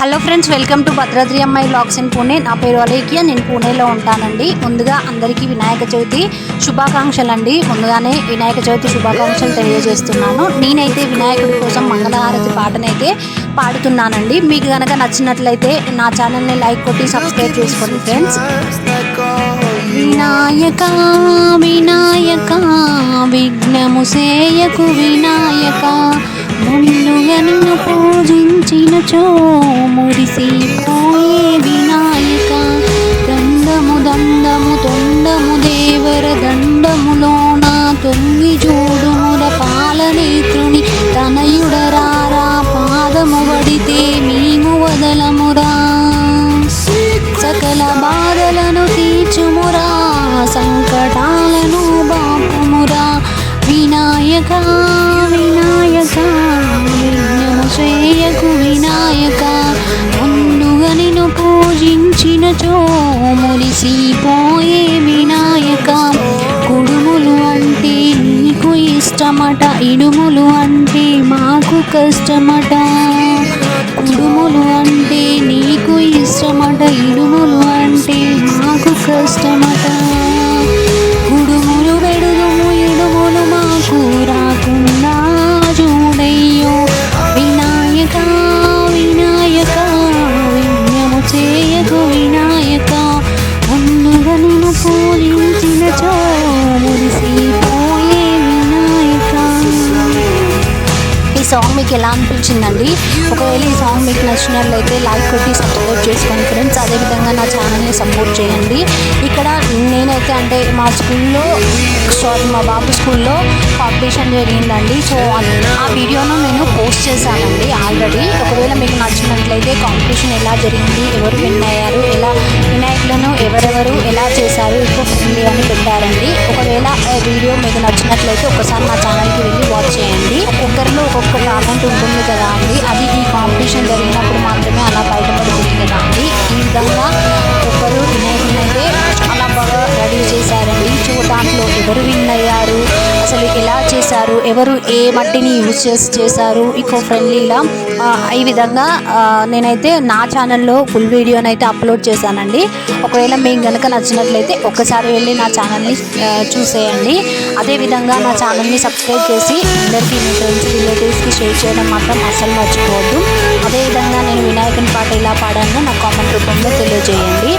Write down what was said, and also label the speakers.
Speaker 1: Hello friends welcome to Bhadradri అమ్మాయి blogs in Pune నా పేరు అలేఖ్య నేను పూణేలో ఉంటానండి. ముందుగా అందరికీ వినాయక చవితి శుభాకాంక్షలు అండి ముందుగానే వినాయక చవితి శుభాకాంక్షలు తెలియజేస్తున్నాను. నేనైతే వినాయకుడి కోసం మంగళహారతి పాటనైతే పాడుతున్నానండి. మీకు కనుక నచ్చినట్లయితే నా ఛానల్ని లైక్ కొట్టి సబ్స్క్రైబ్ చేసుకోండి ఫ్రెండ్స్ వినాయక వినాయక విఘ్నము సేయకు వినాయక. చూచో మురిసిపోయే వినాయక దండము దండము తొండము దేవర దండములోన తొంగి చూడుముల పాలనేత్రుని తనయుడరారా పాదము వడితే మురిసిపోయే వినాయక కుడుములు అంటే నీకు ఇష్టమట ఇడుములు అంటే మాకు కష్టమట. కుడుములు అంటే నీకు ఇష్టమట ఇడుములు అంటే మాకు కష్టమట. సాంగ్ మీకు ఎలా అనిపించిందండి? ఒకవేళ ఈ సాంగ్ మీకు నచ్చినట్లయితే లైక్ కొట్టి సపోర్ట్ చేసుకోండి ఫ్రెండ్స్ అదేవిధంగా నా ఛానల్ని సపోర్ట్ చేయండి. ఇక్కడ నేనైతే అంటే మా స్కూల్లో సారీ మా బాబు స్కూల్లో కాంపిటీషన్ జరిగిందండి. సో ఆ వీడియోను నేను పోస్ట్ చేశానండి ఆల్రెడీ ఒకవేళ మీకు నచ్చినట్లయితే కాంపిటీషన్ ఎలా జరిగింది ఎవరు విన్ అయ్యారు ఎలా వినాయకులను ఎవరెవరు ఎలా చేశారు ఎక్కువ ఫ్రెండ్లీ అని పెట్టారండి. వీడియో మీకు నచ్చినట్లయితే ఒకసారి నా ఛానల్కి వెళ్ళి వాచ్ చేయండి. ఒక్కొక్కరిలో ఒక్కొక్క టాలెంట్ ఉంటుంది కదా అండి. అది ఈ కాంపిటీషన్ జరిగినప్పుడు మాత్రమే అలా బయటపడుతుంది కదా అండి. ఈ విధంగా ఒక్కరు వినాయకుని అయితే చాలా బాగా రెడీ చేశారండి. సో దాంట్లో ఎవరు విన్ అయ్యారు? అసలు ఎలా చేశారు? ఎవరు ఏ మట్టిని యూజ్ చేసి చేశారు? ఇకో ఫ్రెండ్లీలా ఈ విధంగా నేనైతే నా ఛానల్లో ఫుల్ వీడియోని అయితే అప్లోడ్ చేశానండి. ఒకవేళ మీకు కనుక నచ్చినట్లయితే ఒక్కసారి వెళ్ళి నా ఛానల్ని చూసేయండి. అదేవిధంగా నా ఛానల్ని సబ్స్క్రైబ్ చేసి అందరికీ మీ ఫ్రెండ్స్ రిలేటివ్స్కి షేర్ చేయడం మాత్రం అస్సలు మర్చిపోవద్దు. అదేవిధంగా నేను వినాయకుని పాట ఎలా పాడానో నాకు కామెంట్ రూపంలో తెలియజేయండి.